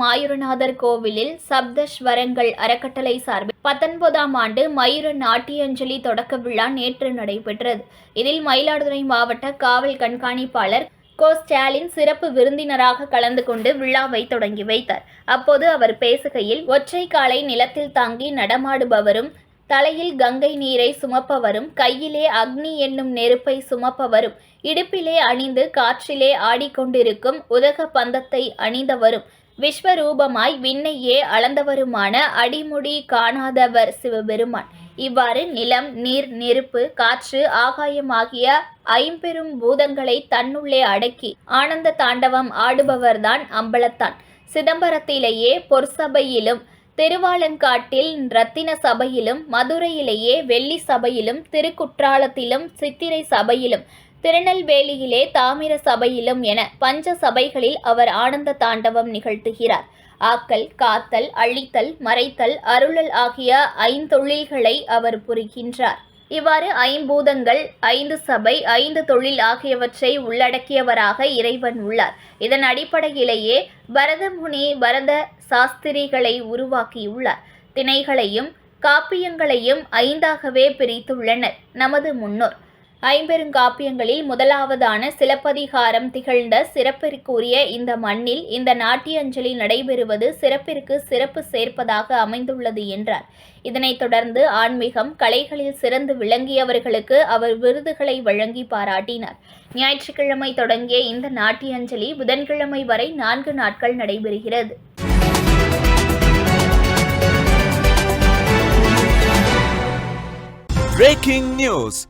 Mayuranathar கோவிலில் சப்தஸ்வரங்கள் அறக்கட்டளை சார்பில் பத்தொன்பதாம் ஆண்டு மயூர நாட்டியஞ்சலி தொடக்க விழா நேற்று நடைபெற்றது. இதில் மயிலாடுதுறை மாவட்ட காவல் கண்காணிப்பாளர் கோ ஸ்டாலின் சிறப்பு விருந்தினராக கலந்து கொண்டு விழாவை தொடங்கி வைத்தார். அப்போது அவர் பேசுகையில் ஒற்றை காலை நிலத்தில் தாங்கி நடமாடுபவரும் தலையில் கங்கை நீரை சுமப்பவரும் கையிலே அக்னி என்னும் நெருப்பை சுமப்பவரும் இடுப்பிலே அணிந்து காற்றிலே ஆடிக்கொண்டிருக்கும் உதக பந்தத்தை அணிந்தவரும் விஸ்வரூபமாய் விண்ணையே அளந்தவருமான அடிமுடி காணாதவர் சிவபெருமான். இவ்வாறு நிலம் நீர் நெருப்பு காற்று ஆகாயம் ஆகிய ஐம்பெரும் பூதங்களை தன்னுள்ளே அடக்கி ஆனந்த தாண்டவம் ஆடுபவர்தான் அம்பலத்தான். சிதம்பரத்திலேயே பொற்சபையிலும் திருவாலங்காட்டில் ரத்தின சபையிலும் மதுரையிலேயே வெள்ளி சபையிலும் திருக்குற்றாலத்திலும் சித்திரை சபையிலும் திருநெல்வேலியிலே தாமிர சபையிலும் என பஞ்ச சபைகளில் அவர் ஆனந்த தாண்டவம் நிகழ்த்துகிறார். ஆக்கல் காத்தல் அழித்தல் மறைத்தல் அருளல் ஆகிய ஐந்தொழில்களை அவர் புரிகின்றார். இவ்வாறு ஐம்பூதங்கள் ஐந்து சபை ஐந்து தொழில் ஆகியவற்றை உள்ளடக்கியவராக இறைவன் உள்ளார். இதன் அடிப்படையிலேயே பரதமுனி பரத சாஸ்திரிகளை உருவாக்கியுள்ளார். திணைகளையும் காப்பியங்களையும் ஐந்தாகவே பிரித்துள்ளனர். நமது முன்னோர் ஐம்பெருங்காப்பியங்களில் முதலாவதான சிலப்பதிகாரம் திகழ்ந்த சிறப்பிற்குரிய இந்த மண்ணில் இந்த நாட்டியஞ்சலி நடைபெறுவது சிறப்பிற்கு சிறப்பு சேர்ப்பதாக அமைந்துள்ளது என்றார். இதனைத் தொடர்ந்து ஆன்மீகம் கலைகளில் சிறந்து விளங்கியவர்களுக்கு அவர் விருதுகளை வழங்கி பாராட்டினார். ஞாயிற்றுக்கிழமை தொடங்கிய இந்த நாட்டியஞ்சலி புதன்கிழமை வரை நான்கு நாட்கள் நடைபெறுகிறது. Breaking news